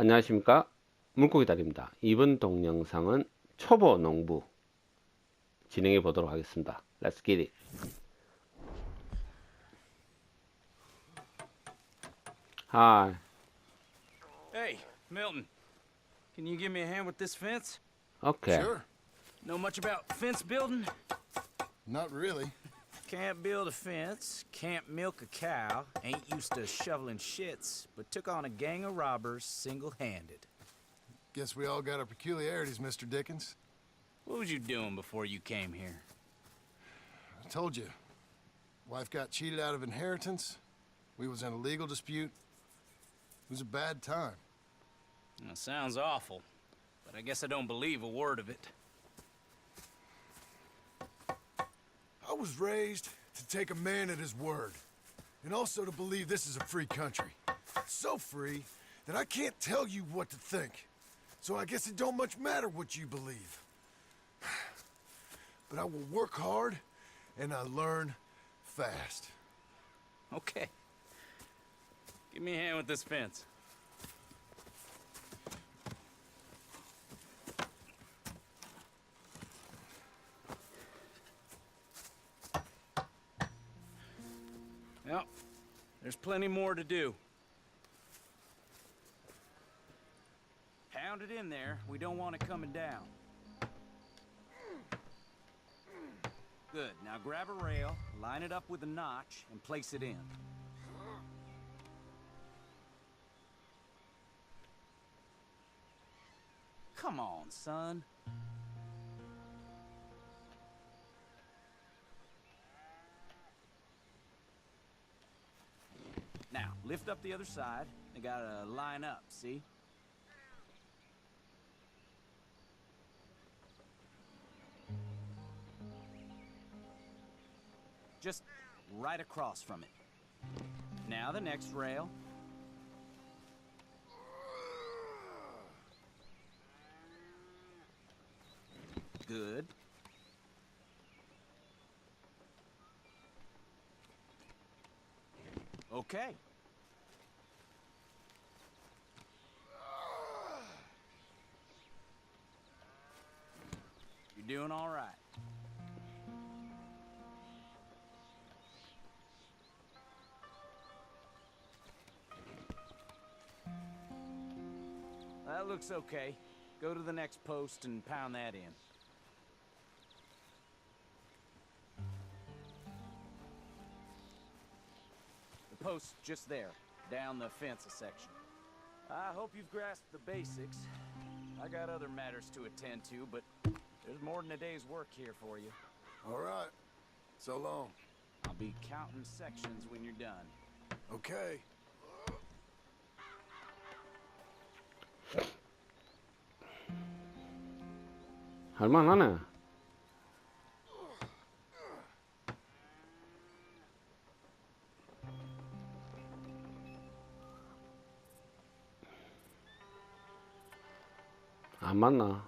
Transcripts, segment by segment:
안녕하십니까 물고기다리입니다 이번 동영상은 초보 농부 진행해 보도록 하겠습니다 Let's get it Hi Hey, Milton. Can you give me a hand with this fence? Okay Sure. Know much about fence building? Not really. Can't build a fence, can't milk a cow, ain't used to shoveling shits, but took on a gang of robbers single-handed. Guess we all got our peculiarities, Mr. Dickens. What was you doing before you came here? I told you. Wife got cheated out of inheritance. We was in a legal dispute. It was a bad time. Well, sounds awful, but I guess I don't believe a word of it. I was raised to take a man at his word, and also to believe this is a free country. So free that I can't tell you what to think. So I guess it don't much matter what you believe. But I will work hard, and I learn fast. Okay. Give me a hand with this fence. There's plenty more to do. Pound it in there. We don't want it coming down. Good. Now grab a rail, line it up with a notch, and place it in. Come on, son. Lift up the other side. They gotta line up, see? Just right across from it. Now the next rail. Good. Okay. Doing all right. That looks okay. Go to the next post and pound that in. The post's just there, down the fence a section. I hope you've grasped the basics. I got other matters to attend to, but there's more than a day's work here for you. All right. So long. I'll be counting sections when you're done. Okay. Hör lan ha? Aman.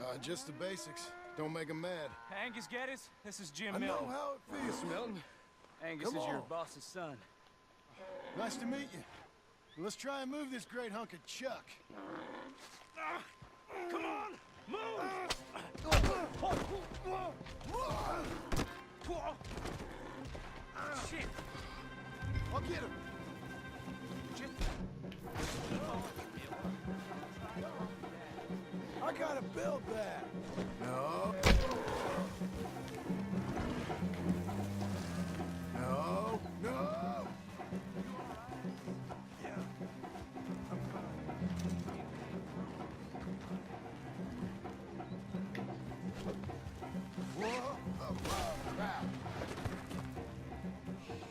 Uh, just the basics. Don't make him mad. Angus Geddes, this is Jim I know Milton. how it feels, Milton. Angus Come is your boss's son. Nice to meet you. Let's try and move this great hunk of chuck. Come on, move! Shit, I'll get him. I gotta build that. No. No. No. Whoa. Oh, crap. Shit.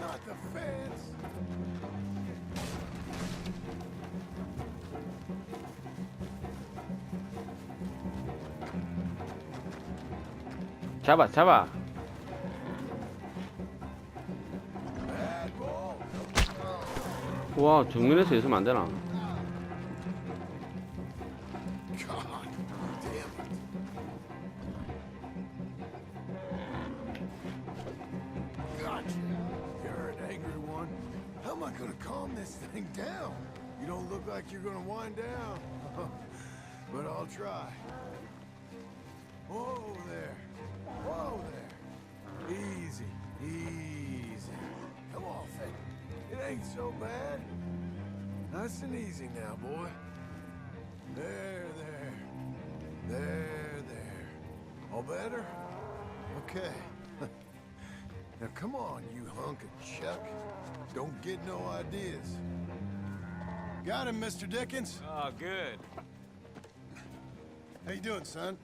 Not the fence. 잡아, 잡아. 와, 정면에서 있으면 안 되나? ain't so bad. Nice and easy now, boy. There, there. There, there. All better? Okay. now come on, you hunk of chuck. Don't get no ideas. Got him, Mr. Dickens. Oh, good. How you doing, son?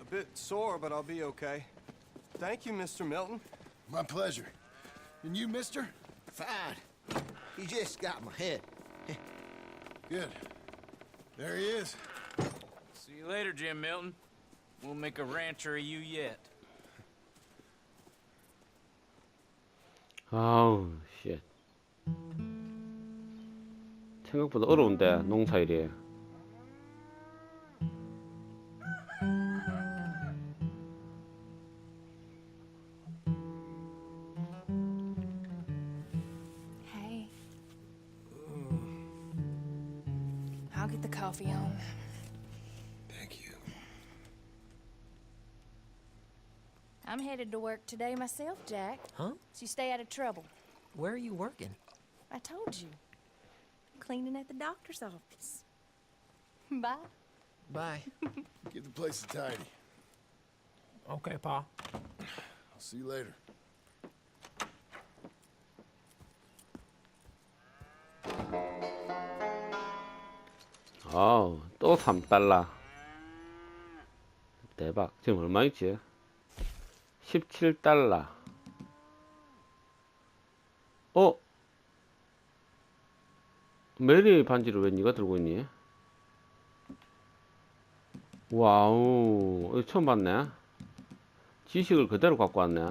A bit sore, but I'll be okay. Thank you, Mr. Milton. My pleasure. And you, mister? Fine. He just got my head. Good. There he is. See you later, Jim Milton. We'll make a rancher of you yet. 아우, 쉣. 생각보다 어려운데, 농사일이. the coffee on. Thank you. I'm headed to work today myself, Jack. Huh? So you stay out of trouble. Where are you working? I told you. Cleaning at the doctor's office. Bye. Bye. Give the place a tidy. okay, Pa. I'll see you later. 아우, 또 3달러. 대박. 지금 얼마 있지? 17달러. 어? 메리 반지를 왜 네가 들고 있니? 와우, 이거 처음 봤네. 지식을 그대로 갖고 왔네.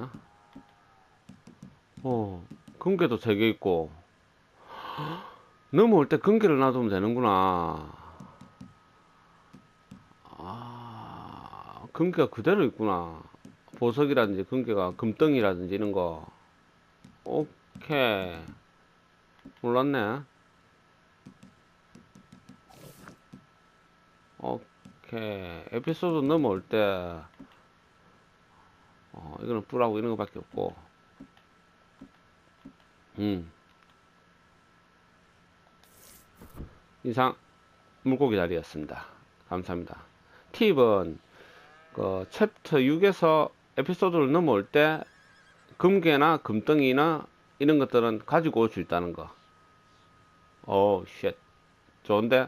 어, 금괴도 3개 있고. 넘어올 때 금괴를 놔두면 되는구나. 금괴가 그대로 있구나. 보석이라든지 금괴가 금덩이라든지 이런 거. 오케이. 몰랐네. 오케이. 에피소드 넘어올 때, 어, 이거는 뿔하고 이런 거 밖에 없고. 음. 이상 물고기 다리였습니다. 감사합니다. 팁은 그 챕터 6에서 에피소드를 넘어올 때 금괴나 금덩이나 이런 것들은 가지고 올 수 있다는 거. 오, 쉣. 좋은데?